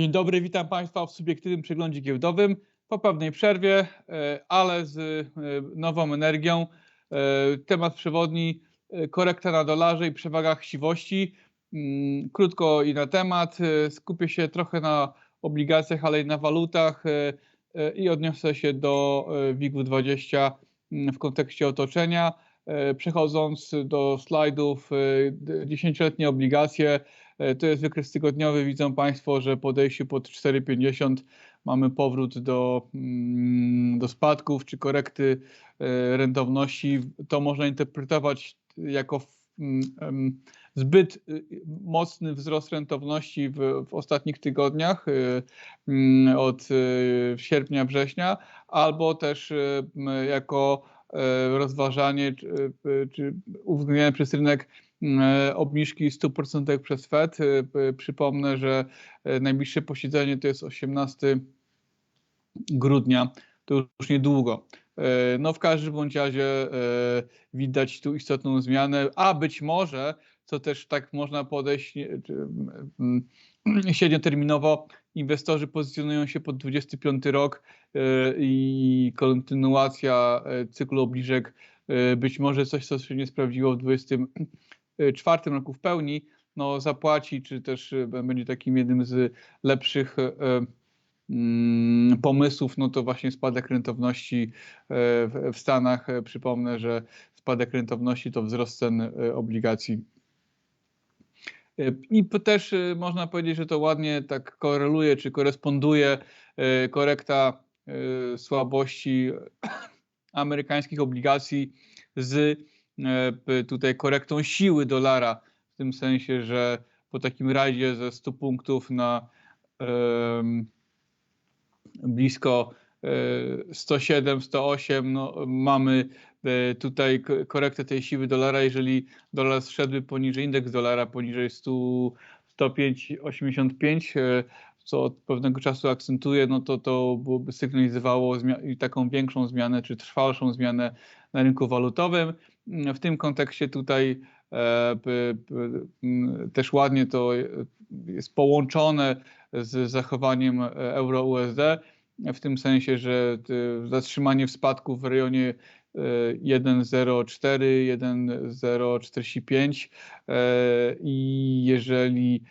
Dzień dobry, witam Państwa w subiektywnym przeglądzie giełdowym. Po pewnej przerwie, e, ale z e, nową energią. E, temat przewodni korekta na dolarze i przewaga chciwości. Mm, krótko i na temat. Skupię się trochę na obligacjach, ale i na walutach i odniosę się do WIG-20 mm, w kontekście otoczenia. Przechodząc do slajdów, 10-letnie obligacje to jest wykres tygodniowy. Widzą Państwo, że po odejściu pod 4,50 mamy powrót do, mm, do spadków czy korekty e, rentowności. To można interpretować jako mm, zbyt y, mocny wzrost rentowności w, w ostatnich tygodniach y, mm, od y, sierpnia, września, albo też jako e, rozważanie czy, czy przez rynek E, obniżki stóp procentowych przez Fed. E, przypomnę, że e, najbliższe posiedzenie to jest 18 grudnia, to już niedługo. No w każdym bądź razie widać tu istotną zmianę, a być może, co też tak można podejść średnioterminowo, inwestorzy pozycjonują się pod 25 rok i kontynuacja cyklu obniżek być może coś, co się nie sprawdziło w 20 Y, czwartym roku w pełni, no, zapłaci, czy też y, będzie takim jednym z lepszych y, mm, pomysłów, no to właśnie spadek rentowności w Stanach. Przypomnę, że spadek rentowności to wzrost cen obligacji. I też można powiedzieć, że to ładnie tak koreluje, czy koresponduje korekta słabości amerykańskich obligacji z tutaj korektą siły dolara, w tym sensie, że po takim rajdzie ze 100 punktów na blisko 107, e, 108, no, mamy e, tutaj korektę tej siły dolara, jeżeli dolar zszedłby poniżej, indeks dolara poniżej 100, 105,85, co od pewnego czasu akcentuje, no to to byłoby sygnalizowało taką większą zmianę, czy trwalszą zmianę na rynku walutowym. W tym kontekście tutaj e, też ładnie to jest połączone z zachowaniem euro-USD, w tym sensie, że zatrzymanie w spadku w rejonie 1,04, e, 1,045 e, i jeżeli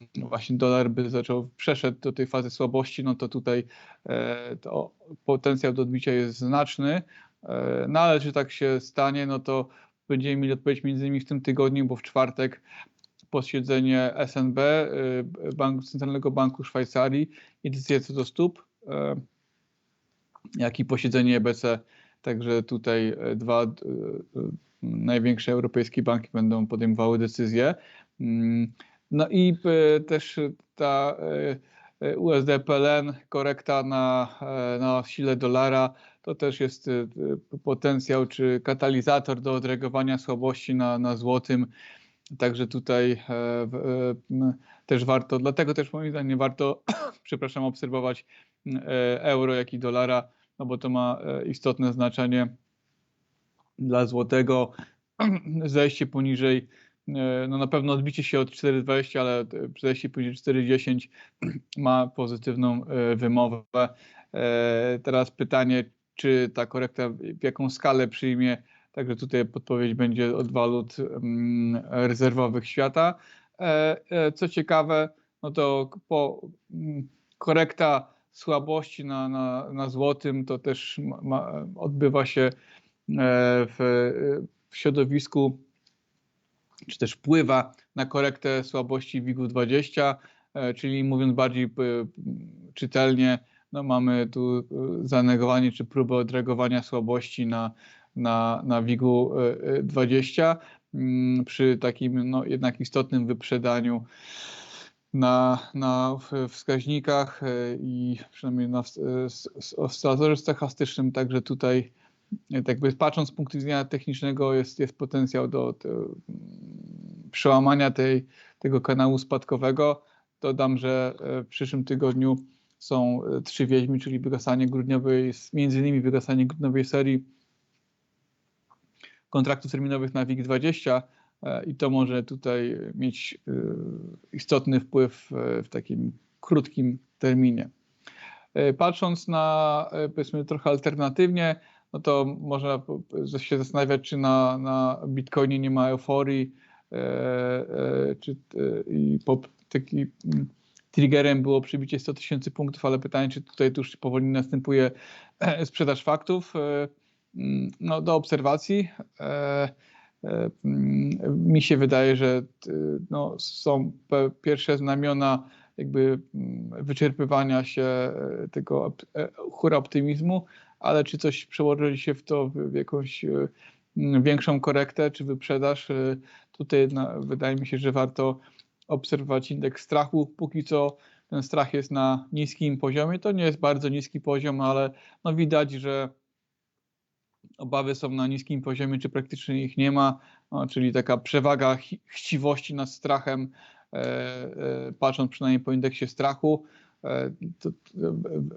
mm, właśnie dolar by zaczął, przeszedł do tej fazy słabości, no to tutaj to potencjał do odbicia jest znaczny. E, no ale czy tak się stanie, no to będziemy mieli odpowiedź między innymi w tym tygodniu, bo w czwartek posiedzenie SNB, e, Banku, Centralnego Banku Szwajcarii i decyzja co do stóp, e, jak i posiedzenie EBC. Także tutaj dwa największe europejskie banki będą podejmowały decyzje. Mm, no i też ta USD PLN, korekta na, na sile dolara to też jest potencjał czy katalizator do odreagowania słabości na, na złotym. Także tutaj e, e, też warto, dlatego też moim zdaniem warto, przepraszam, obserwować e, euro, jak i dolara, no bo to ma istotne znaczenie dla złotego. Zejście poniżej, no na pewno odbicie się od 4,20, ale zejście poniżej 4,10 ma pozytywną wymowę. Teraz pytanie, czy ta korekta w jaką skalę przyjmie. Także tutaj podpowiedź będzie od walut mm, rezerwowych świata. E, e, co ciekawe, no to po mm, korekta słabości na, na, na złotym to też ma, odbywa się e, w, w środowisku, czy też wpływa na korektę słabości WIG-20, czyli mówiąc bardziej czytelnie, no mamy tu y, zanegowanie czy próbę odreagowania słabości na, na, na WIG-u 20 y, y, mm, przy takim no, jednak istotnym wyprzedaniu na, na wskaźnikach i przynajmniej na oscylatorze stochastycznym, także tutaj jakby patrząc z punktu widzenia technicznego jest, jest potencjał do, do przełamania tej, tego kanału spadkowego. Dodam, że w przyszłym tygodniu są e, trzy wieźmi, czyli wygasanie grudniowej, między innymi wygasanie grudniowej serii kontraktów terminowych na WIG20 e, i to może tutaj mieć e, istotny wpływ w takim krótkim terminie. Patrząc na, powiedzmy, trochę alternatywnie, no to można się zastanawiać, czy na, na Bitcoinie nie ma euforii, czy i po, taki mm, triggerem było przybicie 100 tysięcy punktów, ale pytanie, czy tutaj już powoli następuje sprzedaż faktów. Mm, no, do obserwacji. E, e, mm, mi się wydaje, że no, są pierwsze znamiona jakby wyczerpywania się e, tego hura optymizmu, ale czy coś przełoży się w to w jakąś większą korektę czy wyprzedaż, tutaj no, wydaje mi się, że warto obserwować indeks strachu. Póki co ten strach jest na niskim poziomie. To nie jest bardzo niski poziom, ale no widać, że obawy są na niskim poziomie, czy praktycznie ich nie ma, no, czyli taka przewaga chciwości nad strachem, e, e, patrząc przynajmniej po indeksie strachu, e, to,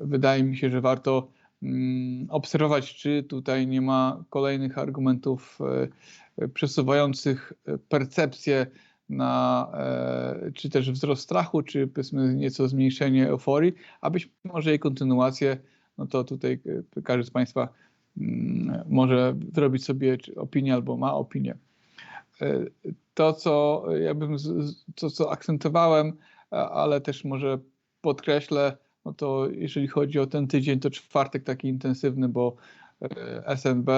wydaje mi się, że warto obserwować, czy tutaj nie ma kolejnych argumentów przesuwających percepcję na czy też wzrost strachu, czy powiedzmy nieco zmniejszenie euforii, a być może jej kontynuację, no to tutaj każdy z Państwa Mm, może zrobić sobie opinię albo ma opinię. E, to, co ja bym, to, co akcentowałem, ale też może podkreślę, no to jeżeli chodzi o ten tydzień, to czwartek taki intensywny, bo e, SNB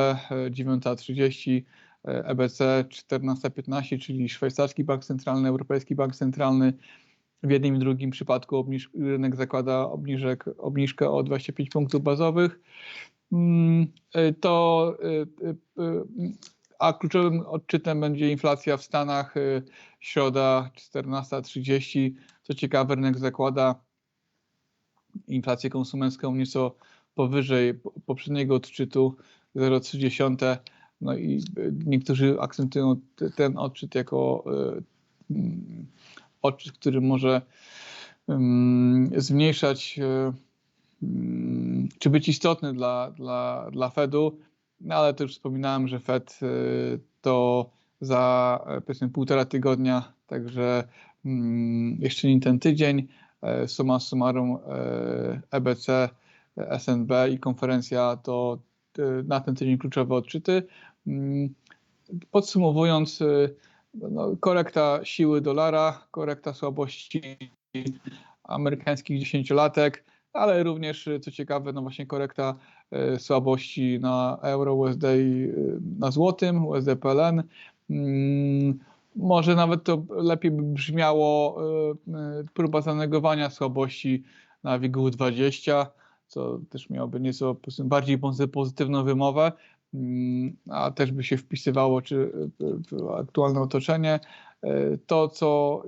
9.30, EBC 14.15, czyli Szwajcarski Bank Centralny, Europejski Bank Centralny. W jednym i drugim przypadku obniż, rynek zakłada obniżek, obniżkę o 25 punktów bazowych. Mm, y, to y, y, a kluczowym odczytem będzie inflacja w Stanach środa 14.30. Co ciekawe, rynek zakłada inflację konsumencką nieco powyżej poprzedniego odczytu 0,3. No i niektórzy akcentują ten odczyt jako mm, odczyt, który może mm, zmniejszać Mm, czy być istotny dla, dla, dla Fedu, no ale to już wspominałem, że Fed to za e, powiedzmy półtora tygodnia, także mm, jeszcze nie ten tydzień. E, suma summarum EBC, e SNB i konferencja to na ten tydzień kluczowe odczyty. Mm, podsumowując, no, korekta siły dolara, korekta słabości amerykańskich dziesięciolatek, ale również, co ciekawe, no właśnie korekta e, słabości na euro, USD i e, na złotym, USD PLN. Może nawet to lepiej by brzmiało e, próba zanegowania słabości na WIG-20, co też miałoby nieco bardziej pozytywną wymowę, mm, a też by się wpisywało czy w aktualne otoczenie. To, co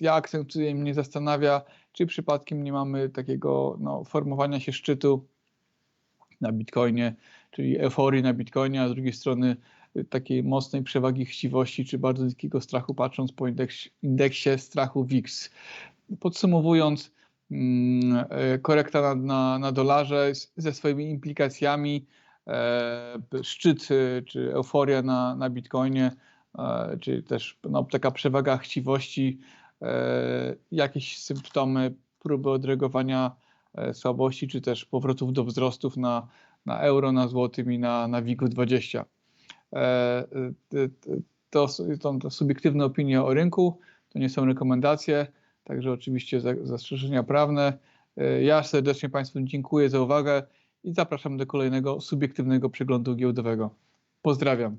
ja akcentuję, mnie zastanawia, czy przypadkiem nie mamy takiego no, formowania się szczytu na Bitcoinie, czyli euforii na Bitcoinie, a z drugiej strony takiej mocnej przewagi chciwości, czy bardzo niskiego strachu, patrząc po indeksie, indeksie strachu VIX. Podsumowując, mm, y, korekta na, na, na dolarze ze swoimi implikacjami, e, szczyt y, czy euforia na, na Bitcoinie, e, czy też no, taka przewaga chciwości E, jakieś symptomy próby odreagowania e, słabości, czy też powrotów do wzrostów na, na euro, na złotym i na, na WIG-20. E, to, to, to subiektywne opinie o rynku, to nie są rekomendacje, także oczywiście zastrzeżenia prawne. Ja serdecznie Państwu dziękuję za uwagę i zapraszam do kolejnego subiektywnego przeglądu giełdowego. Pozdrawiam.